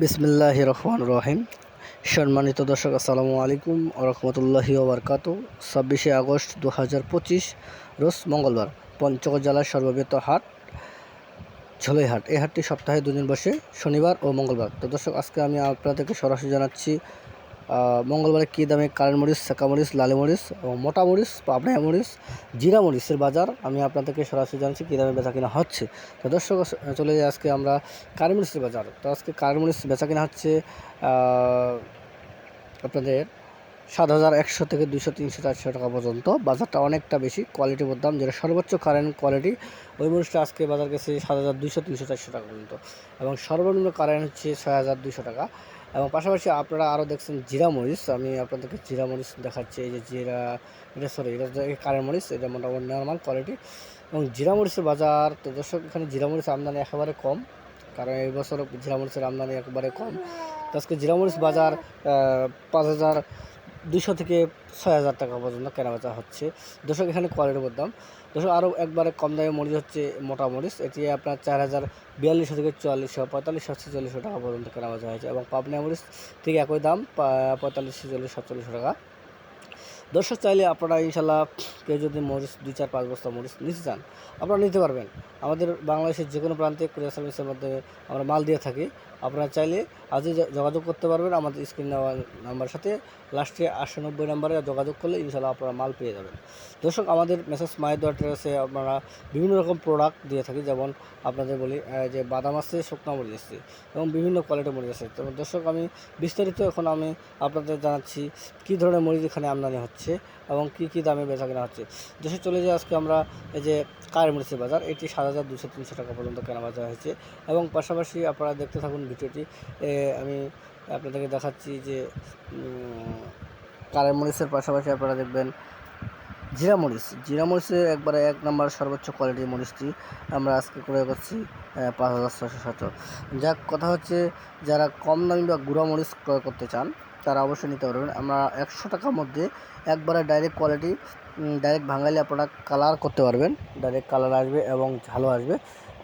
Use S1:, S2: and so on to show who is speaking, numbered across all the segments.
S1: বিসমিল্লাহ রহমান রহিম। সম্মানিত দর্শক, আসসালামু আলাইকুম রহমতুল্লাহি ওবরকাত। ছাব্বিশে আগস্ট দু হাজার পঁচিশ, রোজ মঙ্গলবার, পঞ্চগড় জেলার সর্ববৃহৎ হাট, ঝোলাই হাট। এই হাটটি সপ্তাহে দুদিন বসে, শনিবার ও মঙ্গলবার। তো দর্শক, আজকে আমি আপনাদেরকে সরাসরি জানাচ্ছি মঙ্গলবারে কী দামে কারেন্ট মরিচ, সেকা মরিচ, লালি মরিচ এবং মোটা মরিচ পাবনা মরিচ, জিরা মরিচের বাজার? আমি আপনাদেরকে সরাসরি জানাচ্ছি কী দামে বেচা কিনা হচ্ছে। তো দর্শক চলে যাই আজকে আমরা কারেন্ট মরিচের বাজার। তো আজকে কারেন্ট মরিচ বেচা কিনা হচ্ছে আপনাদের সাত হাজার একশো থেকে দুশো তিনশো চারশো টাকা পর্যন্ত। বাজারটা অনেকটা বেশি কোয়ালিটির দাম, যেটা সর্বোচ্চ কারেন্ট কোয়ালিটি ওই মরিচটা আজকে বাজার গেছে সাত হাজার দুশো তিনশো চারশো টাকা পর্যন্ত। এবং সর্বনিম্ন কারেন্ট হচ্ছে ছয় হাজার দুশো টাকা। এবং পাশাপাশি আপনারা আরও দেখছেন জিরা মরিচ। আমি আপনাদেরকে জিরা মরিচ দেখাচ্ছি, এই যে জিরা, এটা সরি এটা কারেন্ট মরিচ, এটা মোটামুটি নর্মাল কোয়ালিটি এবং জিরা মরিচের বাজার, তো দর্শক, এখানে জিরা মরিচ আমদানি একেবারে কম, কারণ এই বছর জিরা মরিচের আমদানি একেবারে কম। আজকে জিরা মরিচ বাজার পাঁচ হাজার দুশো থেকে ছয় হাজার টাকা পর্যন্ত কেনাবেচা হচ্ছে। দর্শক, এখানে কোয়ালিটির দাম। দর্শক আরও একবারে কম দামে মরিচ হচ্ছে মোটা মরিচ। এটি আপনার চার হাজার বিয়াল্লিশশো থেকে চুয়াল্লিশশো, পঁয়তাল্লিশশো ছেচল্লিশশো টাকা পর্যন্ত কেনাবেচা হয়েছে এবং পাবনা মরিচ ঠিক একই দাম, পা- পঁয়তাল্লিশশো চল্লিশ সাতচল্লিশশো টাকা। দর্শক, চাইলে আপনারা ইনশাল্লাহ কেউ যদি মরিচ, দুই, চার, পাঁচ বস্তা মরিচ নিতে চান, আপনারা নিতে পারবেন। আমাদের বাংলাদেশের যে কোনো প্রান্তে কুরিয়ার সার্ভিসের মাধ্যমে আমরা মাল দিয়ে থাকি। আপনারা চাইলে আজই যোগাযোগ করতে পারবেন। আমাদের স্ক্রিন নাম্বার সাথে। লাস্টে আটশো নব্বই নাম্বারে যোগাযোগ করলে ইনশাল্লাহ আপনারা মাল পেয়ে যাবেন। দর্শক, আমাদের মেসেজ মায়ের দোয়াটাসে আপনারা বিভিন্ন রকম প্রোডাক্ট দিয়ে থাকি। যেমন আপনাদের বলি যে বাদাম আছে শুকনো মরিচ আছে এবং বিভিন্ন কোয়ালিটির মরিচ আছে তো দর্শক, আমি বিস্তারিত এখন আমি আপনাদের জানাচ্ছি কী ধরনের মরিচ এখানে আমদানি হচ্ছে এবং কী কী দামে বেচা কেনা হচ্ছে। দেশে চলে যাই আজকে আমরা এই যে কায়ের মরিচের বাজার। এটি সাত হাজার দুশো তিনশো টাকা পর্যন্ত কেনা বাজা হয়েছে এবং পাশাপাশি আপনারা দেখতে থাকুন ভিডিওটি আমি আপনাদেরকে দেখাচ্ছি যে উম, কারের মরিচের পাশাপাশি আপনারা দেখবেন জিরা মরিচ। জিরা মরিচের একবারে এক নম্বর সর্বোচ্চ কোয়ালিটির মরিচটি আমরা আজকে ক্রয় করছি পাঁচ হাজার ছশো শত যাক কথা হচ্ছে যারা কম দামি বা গুঁড়া মরিচ ক্রয় করতে চান তারা অবশ্যই নিতে পারবেন। আমরা একশো টাকার মধ্যে একবারে ডাইরেক্ট কোয়ালিটি ডাইরেক্ট ভাঙালে আপনারা কালার করতে পারবেন। ডাইরেক্ট কালার আসবে এবং ঝালও আসবে।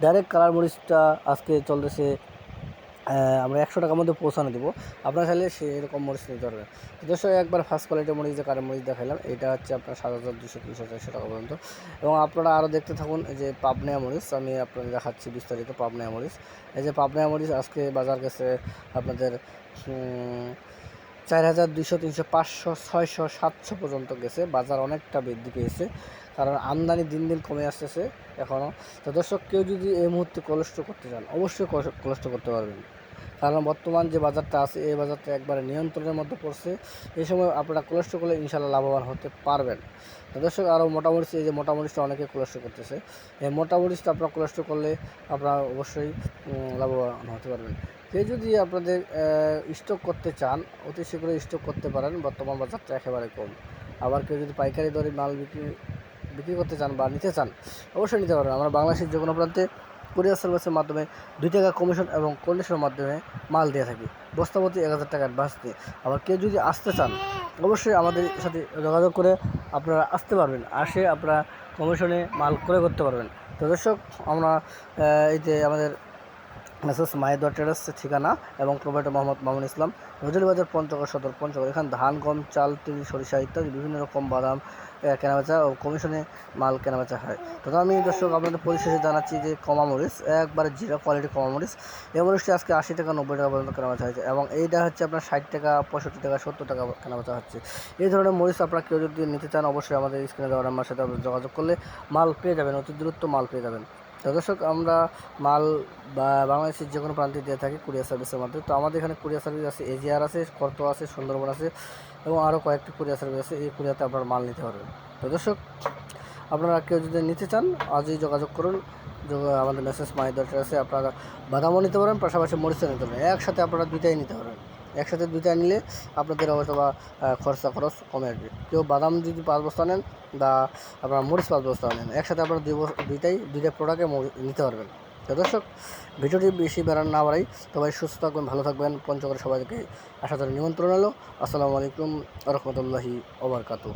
S1: ডাইরেক্ট কালার মরিচটা আজকে চলতেছে আমরা একশো টাকার মধ্যে পৌঁছানো দেবো। আপনারা চাইলে সেরকম মরিচ নিতে পারবেন। দর্শক, একবার ফার্স্ট কোয়ালিটির মরিচ, যে কারেন্ট মরিচ দেখালাম এটা হচ্ছে আপনার সাত হাজার দুশো তিনশো চারশো টাকা পর্যন্ত। এবং আপনারা আরও দেখতে থাকুন যে পাবনা মরিচ, আমি আপনাদের দেখাচ্ছি বিস্তারিত পাবনা মরিচ। এই যে পাবনা মরিচ আজকে বাজার গেছে আপনাদের চার হাজার দুশো তিনশো পাঁচশো, ছয়শো, সাতশো পর্যন্ত গেছে। বাজার অনেকটা বৃদ্ধি পেয়েছে, কারণ আমদানি দিন দিন কমে আসতেছে এখনও তো দর্শক, কেউ যদি এই মুহূর্তে কোলেস্ট্রল করতে চান, অবশ্যই কোলেস্ট্রল করতে পারবেন। কারণ বর্তমান যে বাজারটা আছে, এই বাজারটা একবারে নিয়ন্ত্রণের মধ্যে পড়ছে। এই সময় আপনারা কোলেস্ট্রল করলে ইনশাল্লাহ লাভবান হতে পারবেন। দর্শক আরও মোটামুটি এই যে মোটামুটিটা অনেকে কোলেস্ট্রল করতেছে, এই মোটামুটিটা আপনারা কোলেস্ট্রল করলে আপনারা অবশ্যই লাভবান হতে পারবেন। কেউ যদি আপনাদের স্টক করতে চান, অতি শীঘ্রই স্টক করতে পারেন। বর্তমান বাজারটা একেবারে কম। আবার কেউ যদি পাইকারি দরে মাল বিক্রি বিক্রি করতে চান বা নিতে চান, অবশ্যই নিতে পারবেন। আমরা বাংলাদেশের যে কোনো প্রান্তে কুরিয়ার সার্ভিসের মাধ্যমে দুই টাকা কমিশন এবং কন্ডিশনের মাধ্যমে মাল দিয়ে থাকি। বস্তাপতি এক হাজার টাকা অ্যাডভান্স দিয়ে। আবার কেউ যদি আসতে চান, অবশ্যই আমাদের সাথে যোগাযোগ করে আপনারা আসতে পারবেন। আসে আপনারা কমিশনে মাল ক্রয় করতে পারবেন। তো দর্শক, আমরা যে আমাদের মেসেজ মায়ের টেরাস ঠিকানা এবং প্রোভাইডার মোহাম্মদ মামুন ইসলাম। নজরুল বাজার পঞ্চগড় সদর পঞ্চগড়। এখানে ধান, গম, চাল, তিল, সরিষা ইত্যাদি বিভিন্ন রকম বাদাম কেনাবেচা ও কমিশনে মাল কেনাবেচা হয়। তো আমি দর্শক, আপনাদের পরিশেষে জানাচ্ছি যে কমা মরিচ, একবারে জিরা কোয়ালিটি কমা মরিচ। এই মরিচটি আজকে আশি টাকা, নব্বই টাকা পর্যন্ত কেনাবেচা হয়েছে এবং এইটা হচ্ছে আপনার ষাট টাকা, পঁয়ষট্টি টাকা, সত্তর টাকা কেনাবেচা হচ্ছে। এই ধরনের মরিচ আপনারা কেউ যদি নিতে চান, অবশ্যই আমাদের স্ক্রিনে দেওয়ার নাম্বার সাথে যোগাযোগ করলে মাল পেয়ে যাবেন, অতি দ্রুত মাল পেয়ে যাবেন। তো দর্শক, আমরা মাল বা বাংলাদেশের যে কোনো প্রান্তে দিয়ে থাকি কুরিয়ার সার্ভিসের মাধ্যমে। তো আমাদের এখানে কুরিয়ার সার্ভিস আছে, এজিআর আছে, কর্ত আছে, সুন্দরবন আছে এবং আরও কয়েকটি কুরিয়ার সার্ভিস আছে। এই কুরিয়াতে আপনার মাল নিতে পারবেন। তো দর্শক, আপনারা কেউ যদি নিতে চান, আজই যোগাযোগ করুন। আমাদের মেসেজ মাই দরকার আছে, আপনারা বাদামও নিতে পারেন, পাশাপাশি মরিচও নিতে পারেন। একসাথে আপনারা দুইটাই নিতে পারেন একসাথে দুইটা নিলে আপনাদের হয়তো বা খরচা খরচ কমে আসবে। কেউ বাদাম যদি পাঁচ বস্তা নেন বা আপনার মরিচ পাঁচ বস্তা নেন, একসাথে আপনারা দুই দুইটাই, দুইটা প্রোডাক্টে নিতে পারবেন। তো দর্শক, ভিডিওটি বেশি বেড়ান না বাড়াই, সবাই সুস্থ থাকবেন, ভালো থাকবেন, পঞ্চগড় সবাইকে আশা করি নিমন্ত্রণ এলো আসসালামু আলাইকুম রহমতুল্লাহি ওবরকাতু